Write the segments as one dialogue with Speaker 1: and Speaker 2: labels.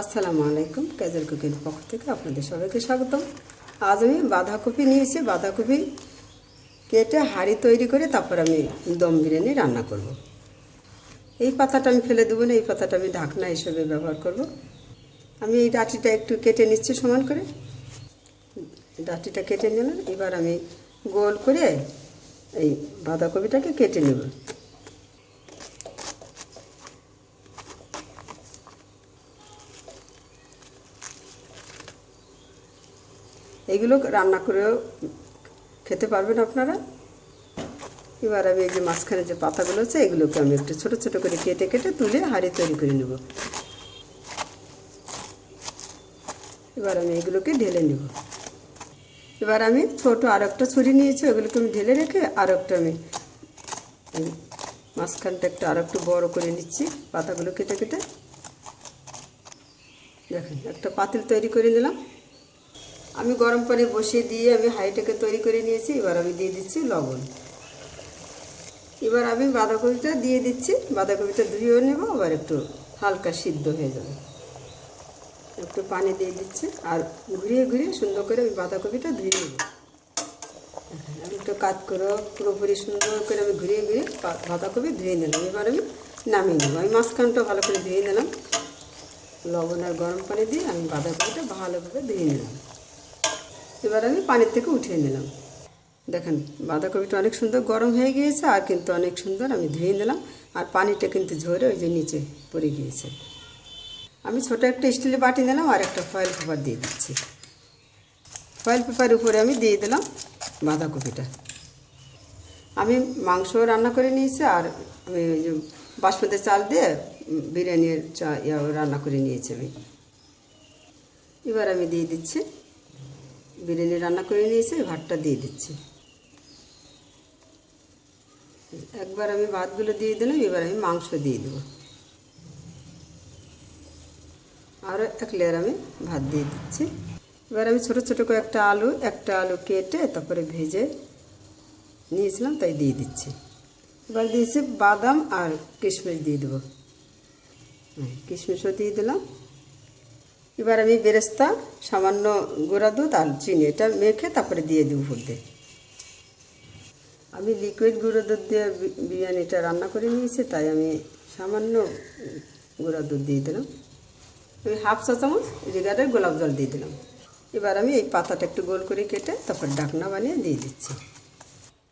Speaker 1: আসসালামু আলাইকুম ক্যাজেল কুকিং পক্ষ থেকে আপনাদের সবাইকে স্বাগতম। আজ আমি বাঁধাকপি নিয়েছি বাঁধাকপি কেটে হাঁড়ি তৈরি করে তারপর আমি দম বিরিয়ানি রান্না করব। এই পাতাটা আমি ফেলে দেবো না, এই পাতাটা আমি ঢাকনা হিসেবে ব্যবহার করব। আমি এই ডাঁটিটা একটু কেটে নিচ্ছি সমান করে। ডাঁটিটা কেটে নিলাম। এবার আমি গোল করে এই বাঁধাকপিটাকে কেটে নেব। এগুলো রান্না করেও খেতে পারবেন আপনারা। এবার আমি এই যে মাঝখানে যে পাতাগুলো আছে, এগুলোকে আমি একটু ছোটো ছোটো করে কেটে কেটে তুলে হাঁড়ি তৈরি করে নেব। এবার আমি এগুলোকে ঢেলে নেব। এবার আমি ছোট আর একটা ছুরি নিয়েছি, ওগুলোকে আমি ঢেলে রেখে আর একটা আমি মাঝখানটা একটু আর একটু বড়ো করে নিচ্ছি, পাতাগুলো কেটে কেটে। দেখেন, একটা পাতিল তৈরি করে নিলাম। আমি গরম পানি বসিয়ে দিয়ে আমি হাঁড়িটাকে তৈরি করে নিয়েছি, এবার আমি দিয়ে দিচ্ছি লবণ। এবার আমি বাঁধাকপিটা দিয়ে দিচ্ছি, বাঁধাকপিটা ধুয়েও নেব, আবার একটু হালকা সিদ্ধ হয়ে যাবে। একটু পানি দিয়ে দিচ্ছি, আর ঘুরিয়ে ঘুরিয়ে সুন্দর করে আমি বাঁধাকপিটা ধুয়ে নেব। একটু কাজ করে, পুরোপুরি সুন্দর করে আমি ঘুরিয়ে ঘুরিয়ে বাঁধাকপি ধুয়ে নিলাম। এবার আমি নামিয়ে নেব। আমি মাঝখানটা ভালো করে ধুয়ে নিলাম। লবণ আর গরম পানি দিয়ে আমি বাঁধাকপিটা ভালোভাবে ধুয়ে নিলাম। এবার আমি পানির থেকে উঠিয়ে নিলাম। দেখেন, বাঁধাকপিটা অনেক সুন্দর গরম হয়ে গিয়েছে আর কিন্তু অনেক সুন্দর আমি ধুয়ে নিলাম আর পানিটা কিন্তু ঝরে ওই যে নিচে পড়ে গিয়েছে। আমি ছোটো একটা স্টিলের বাটি নিলাম আর একটা ফয়েল পেপার দিয়ে দিচ্ছি। ফয়েল পেপার উপরে আমি দিয়ে দিলাম বাঁধাকপিটা। আমি মাংস রান্না করে নিয়েছি আর আমি ওই যে বাসমতি চাল দিয়ে বিরিয়ানির চা রান্না করে নিয়েছি আমি। এবার আমি দিয়ে দিচ্ছি বিরিয়ানি রান্না করে নিয়েছি, ভাতটা দিয়ে দিচ্ছি। একবার আমি ভাতগুলো দিয়ে দিলাম, এবার আমি মাংস দিয়ে দেবো। আরও এক লেয়ার আমি ভাত দিয়ে দিচ্ছি। এবার আমি ছোটো ছোটো করে একটা আলু একটা আলু কেটে তারপরে ভেজে নিয়েছিলাম, তাই দিয়ে দিচ্ছি। এবার দিয়েছি বাদাম আর কিশমিশ দিয়ে দেবো। হ্যাঁ কিশমিশও দিয়ে দিলাম। এবার আমি বেরেস্তা, সামান্য গোড়া দুধ আর চিনি, এটা মেখে তারপরে দিয়ে উপর দিয়ে। আমি লিকুইড গুঁড়ো দুধ দিয়ে বিরিয়ানিটা রান্না করে নিয়েছি, তাই আমি সামান্য গুঁড়া দুধ দিয়ে দিলাম। ওই হাফ চা চামচ রিগারের গোলাপ জল দিয়ে দিলাম। এবার আমি এই পাতাটা একটু গোল করে কেটে তারপর ডাকনা বানিয়ে দিয়ে দিচ্ছি।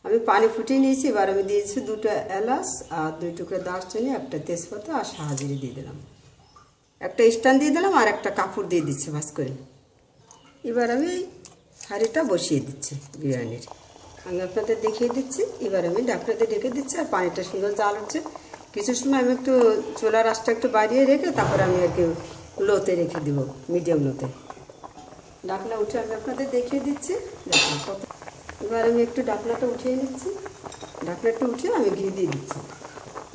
Speaker 1: আমি পানি ফুটিয়ে নিয়েছি, এবার আমি দিয়েছি দুটো এলাচ আর দুই টুকরো দারচিনি, একটা তেজপাতা আর সাহাজিরি দিয়ে দিলাম। একটা স্ট্যান্ড দিয়ে দিলাম আর একটা কাপড় দিয়ে দিচ্ছি ভাস করে। এবার আমি হাঁড়িটা বসিয়ে দিচ্ছি বিরিয়ানির। আমি আপনাদের দেখিয়ে দিচ্ছি, এবার আমি ডাকনাতে ডেকে দিচ্ছি আর পানিটা সুন্দর জাল হচ্ছে। কিছু সময় আমি একটু চোলার আঁচটা একটু বাড়িয়ে রেখে তারপর আমি আর কি লোতে রেখে দিব, মিডিয়াম লোতে। ডাকনা উঠে আমি আপনাদের দেখিয়ে দিচ্ছি। এবার আমি একটু ডাকনাটা উঠিয়ে নিচ্ছি। ডাকনাটা উঠিয়ে আমি ঘি দিয়ে দিচ্ছি।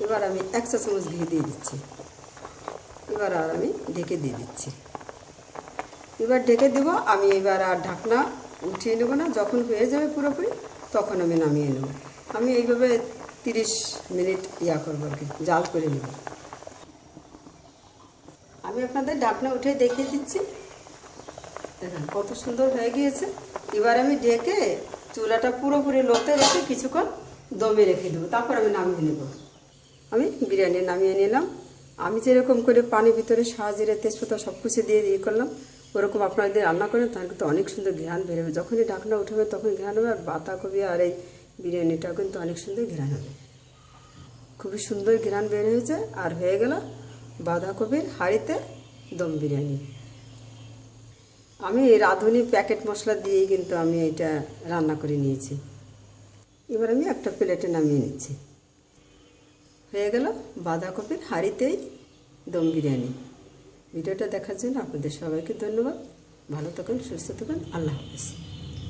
Speaker 1: এবার আমি এক চামচ ঘি দিয়ে দিচ্ছি। এবার আর আমি ঢেকে দিয়ে দিচ্ছি। এবার ঢেকে দেব, আমি এবার আর ঢাকনা উঠিয়ে নেব না, যখন হয়ে যাবে পুরোপুরি, তখন আমি নামিয়ে নেব। আমি এইভাবে তিরিশ মিনিট ইয়া করব আর কি, জাল করে নেব। আমি আপনাদের ঢাকনা উঠে দেখিয়ে দিচ্ছি। দেখেন, কত সুন্দর হয়ে গিয়েছে। এবার আমি ঢেকে চুলাটা পুরোপুরি লোতে রেখে কিছুক্ষণ দমে রেখে দেবো, তারপর আমি নামিয়ে নেব। আমি বিরিয়ানি নামিয়ে নিলাম। আমি যেরকম করে পানির ভিতরে সাহায্যের তেজপাতা সব কিছু দিয়ে ইয়ে করলাম, ওরকম আপনারা যদি রান্না করেন, তাহলে কিন্তু অনেক সুন্দর ঘ্রাণ বেরোবে যখনই ঢাকনা উঠবে তখন ঘ্রাণ হবে, আর বাঁধাকপি আর এই বিরিয়ানিটাও কিন্তু অনেক সুন্দর ঘ্রাণ হবে। খুবই সুন্দর ঘ্রাণ বের হয়েছে, আর হয়ে গেল বাঁধাকপির হাঁড়িতে দম বিরিয়ানি। আমি রাঁধুনি প্যাকেট মশলা দিয়েই কিন্তু আমি এটা রান্না করে নিয়েছি। এবার আমি একটা প্লেটে নামিয়ে নিচ্ছি। হয়ে গেল বাঁধাকপির হাঁড়িতেই দম বিরিয়ানি। ভিডিওটা দেখার জন্য আপনাদের সবাইকে ধন্যবাদ। ভালো থাকুন, সুস্থ থাকুন, আল্লাহ হাফেজ।